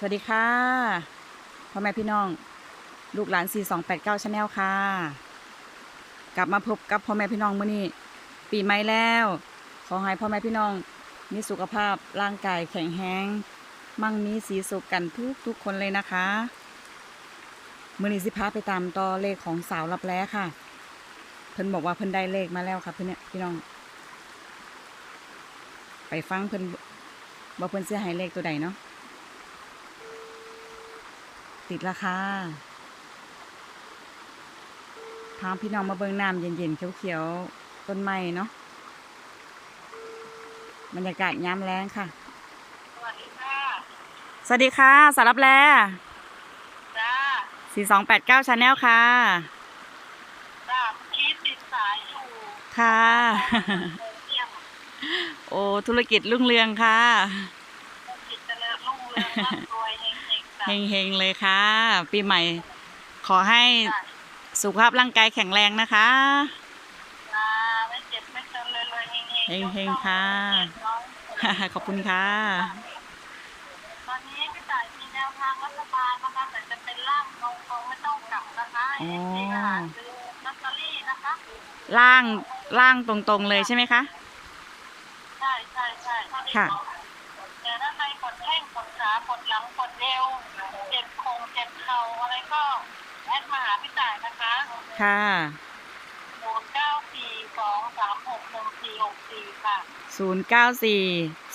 สวัสดีค่ะพ่อแม่พี่น้อง ลูกหลาน 4289ชาแนลค่ะ กลับมาพบกับพ่อแม่พี่น้องเมื้อนี้ ปีใหม่แล้ว ขอให้พ่อแม่พี่น้อง มีสุขภาพร่างกายแข็งแรงมั่งมีสีสุขกันทุกทุกคนเลยนะคะมื้อนี้สิพาไปตามต่อเลขของสาวรับแล้ค่ะ เพิ่นบอกว่าเพิ่นได้เลขมาแล้วค่ะเพิ่นเนี่ยพี่น้อง ไปฟังเพิ่นว่าเพิ่นเสิให้เลขตัวใดเนาะ ติดราคาพาพี่น้องมาเบิ่งน้ำเย็นๆ เขียวๆ ต้นไม้เนาะบรรยากาศย้ำแรงค่ะ สวัสดีค่ะ สวัสดีค่ะ สารับแลจ้า4289ชาแนลค่ะ จ้าคิดติดสายอยู่ ค่ะเที่ยงโอ้ ธุรกิจรุ่งเรืองค่ะจิตเจริญรุ่งเรืองร่ำรวย เฮงๆจ้าเฮงๆเลยค่ะ ปีใหม่ ขอให้สุขภาพร่างกายแข็งแรงนะคะจ้าไม่เจ็บไม่จนเลยรวยเฮงๆเฮงๆค่ะ ขอบคุณค่ะ ตอนนี้พี่ต่ายมีแนวทางรัฐบาลนะคะแต่จะเป็นล่างตรงๆไม่ต้องกลับนะคะอ๋อเอฟซีก็หาซื้อลอตเตอรี่นะคะล่างล่างตรงๆเลยใช่ไหมคะ ใช่ใช่ใช่ค่ะ แต่ถ้าใครปว ดแข้งปวดขาปวดหลังปวดเอวเจ็บโครงเจ็บเข่าอะไรก็แอดมาหาพี่ต่ายนะคะค่ะศูนย์เก้าสี่สองสามหกหนึ่งสี่หกสี่ค่ะศูนย์เก้าสี่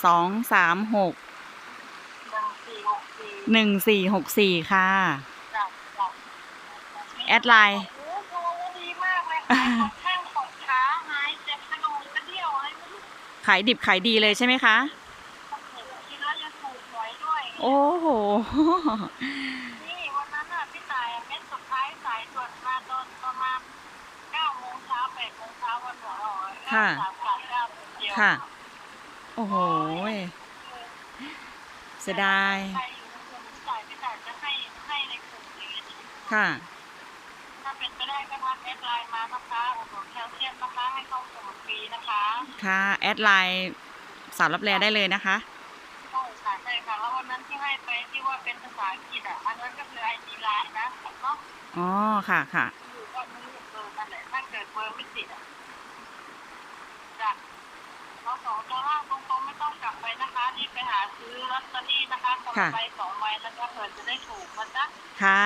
สองสามหกหนึ่งสี่หกสี่หนึ่งสี่หกสี่ค่ะจับจับแอดไลน์ โอ้โหดีมากเลยค่ะปวดแข้งปวดขาหายเจ็บกระดูกกระเดี่ยวอะไรไม่รู้ ขายดิบขายดีเลยใช่ไหมคะ กินแล้วยังถูกหวยด้วย โอ้โห นี่วันนั้นน่ะพี่ตายเม็ดสุดท้ายสายตรวจมาตอนประมาณเก้าโมงเช้าแปดโมงเช้าวันหัวออกค่ะเก้าสามสามเก้าเดียวค่ะ โอ้โหเสียดาย ใครอยู่ในกลุ่มพี่ตายพี่ตายจะให้ให้ในกลุ่มนี้ค่ะ ถ้าเป็นไปได้ก็ทักแอดไลน์มานะคะอุดหนุนแคลเซียมนะคะให้เข้ากลุ่มฟรีนะคะ ค่ะ แอดไลน์สาวรับแลได้เลยนะคะใช่ ค่ะใช่ค่ะ แล้ววันนั้นที่ให้ไปที่ว่าเป็นภาษาอังกฤษอะ อันนั้นก็คือไอดีไลน์นะเนาะอ๋อ ค่ะค่ะอยู่ก็ไม่รู้เบอร์นั่นแหละถ้าเกิดเบอร์ไม่ติดอะจ้ะเราสองตัวล่างตรงๆไม่ต้องกลับไปนะคะที่ไปหาซื้อลอตเตอรี่นะคะคนละใบสองใบนะคะเผื่อจะได้ถูกนะจ๊ะค่ะ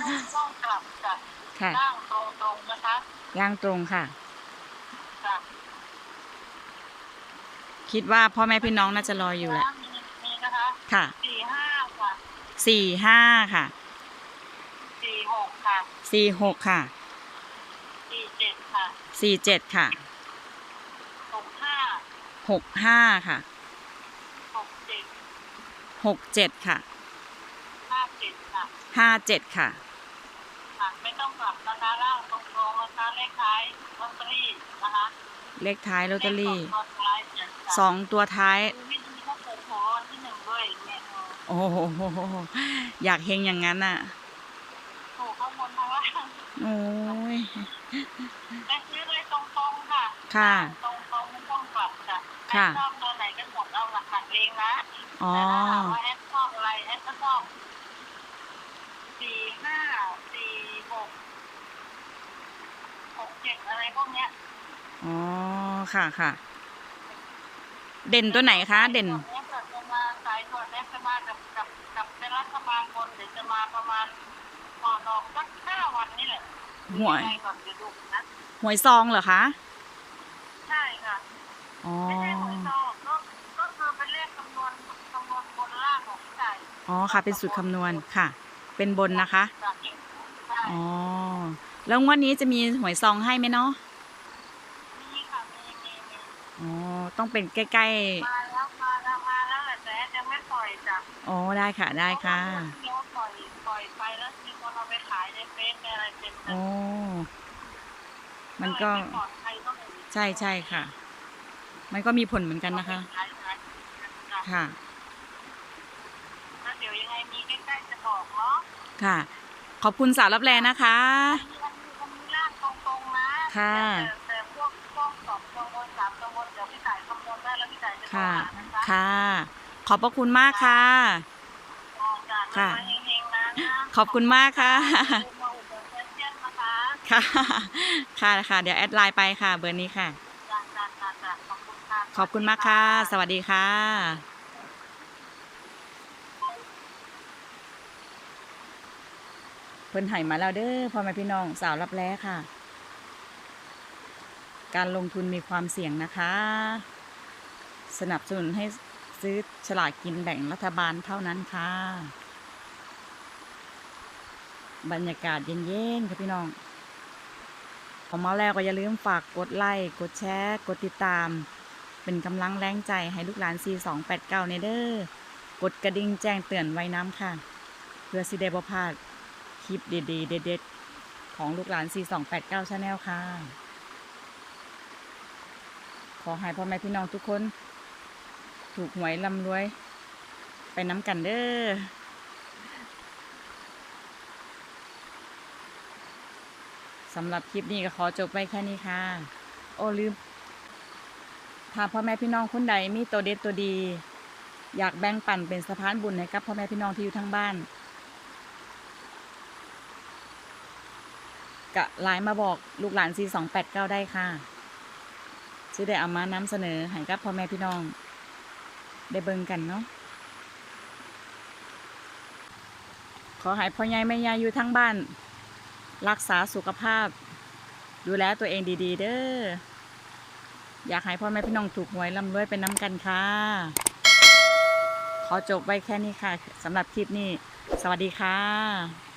ไม่ต้องกลับจ้ะค่ะล่างตรงๆนะคะล่างตรงค่ะจ้ะคิดว่าพ่อแม่พี่น้องน่าจะรออยู่แหละมีมีนะ คะค่ะสี่ห้าค่ะสี่ห้าค่ะสี่หกค่ะสี่หกค่ะสี่เจ็ดค่ะสี่เจ็ดค่ะหกห้าหกห้าค่ะหกเจ็ดหกเจ็ดค่ะห้าเจ็ดค่ะห้าเจ็ดค่ะค่ะไม่ต้องกลับนะคะล่างตรงๆนะคะเลขท้ายลอตเตอรี่นะคะเลขท้ายลอตเตอรี่เลขสองตัวท้าย โอ้โหอยากเฮงอย่างนั้นอะถูกข้างบนข้างล่างโอ้ยแต่ซื้อเลยตรงๆค่ะ ค่ะ ตรงๆไม่ต้องกลับค่ะค่ะแอดชอบตัวไหนก็หมดเอาหลักฐานเองนะอ๋อแต่ถ้าถามว่าแอดชอบอะไรแอดก็ชอบสี่ห้าสี่หกหกเจ็ดอะไรพวกเนี้ยอ๋อค่ะค่ะ เด่นตัวไหนคะ เด่น มาประมาณก่อนออกสักห้าวันนี่แหละหวยงไงก่อนจะดูนะหวยซองเหรอคะ ใช่ค่ะอ๋อ ไม่ใช่หวยซองก็ก็คือเป็นเลขคำนวณคำนวณบนล่างของพี่ไก่อ๋อค่ะ เป็นสูตรคำนวณค่ะ เป็นบนนะคะ จากเองใช่อ๋อ แล้วงวันนี้จะมีหวยซองให้ไหมเนาะ มีค่ะมีมีมีอ๋อ ต้องเป็นใกล้มาแล้วมาแล้วมาแล้วแหละแต่จะไม่ปล่อยจ้ะๆ อ๋อ ได้ค่ะ ได้ค่ะเดี๋ยวปล่อยปล่ อยไปแล้วมีคนเอาไปขายในเฟซในอะไรเต็มเลอ๋ยอมันก็ไปลอดภัยต้องอย่างนี้ใช่ใช่ค่ะ มันก็มีผลเหมือนกันนะคะ ขายขายค่ะค่ะ แล้วเดี๋ยวยังไงมีใกล้ๆจะบอกเนาะค่ะ ขอบคุณสาวรับแลนะคะ อันนี้อันนี้อันนี้ล่างตรงๆนะค่ะ แต่แต่พวกพวกสองตัวบนสามตัวบนเดี๋ยวพี่ไก่คำนวณได้แล้วพี่ไก่จะโทรค่ะ หานะคะค่ะ ขอบพระคุณมากค่ะคค่ะมาเฮงๆนะ ขอบคุณมากค่ะมาอุดหนุนเพื่อนๆนะคะค่ะ ค่ะค่ะ เดี๋ยวแอดไลน์ไปค่ะ เบอร์นี้ค่ะจ้าจ้าจ้าจ้าขอบคุณค่ะขอบคุณมากค่ะ สวัสดีค่ะเพิ่นให้มาแล้วเด้อพ่อแม่พี่น้องสาวรับแล้ค่ะ การลงทุนมีความเสี่ยงนะคะ สนับสนุนให้ซื้อฉลากกินแบ่งรัฐบาลเท่านั้นค่ะ บรรยากาศเย็นๆค่ะพี่น้องพอมาแล้วก็อย่าลืมฝากกดไลค์กดแชร์ กดติดตาม เป็นกำลังแรงใจให้ลูกหลาน 4289ในเด้อกดกระดิ่งแจ้งเตือนไว้น้ำค่ะ เพื่อสิได้บ่พลาดคลิปดีๆเด็ดๆของลูกหลาน 4289 Channel ค่ะ ขอให้พ่อแม่พี่น้องทุกคน ถูกหวยลำรวย ไปน้ำกันเด้อ สำหรับคลิปนี้ก็ขอจบไว้แค่นี้ค่ะ โอ้ลืม ถ้าพ่อแม่พี่น้องคนใดมีตัวเด็ดตัวดี อยากแบ่งปันเป็นสะพานบุญให้กับพ่อแม่พี่น้องที่อยู่ทั้งบ้านกะไลน์มาบอกลูกหลาน4289ได้ค่ะจะได้เอามานำเสนอให้กับพ่อแม่พี่น้อง ได้เบิ่งกันเนาะขอให้พ่อใหญ่แม่ยายอยู่ทั้งบ้าน รักษาสุขภาพ ดูแลตัวเองดี ๆ เด้ออยากให้พ่อแม่พี่น้องถูกหวยร่ำรวยเป็นน้ำกันค่ะ ขอจบไว้แค่นี้ค่ะสำหรับคลิปนี้ สวัสดีค่ะ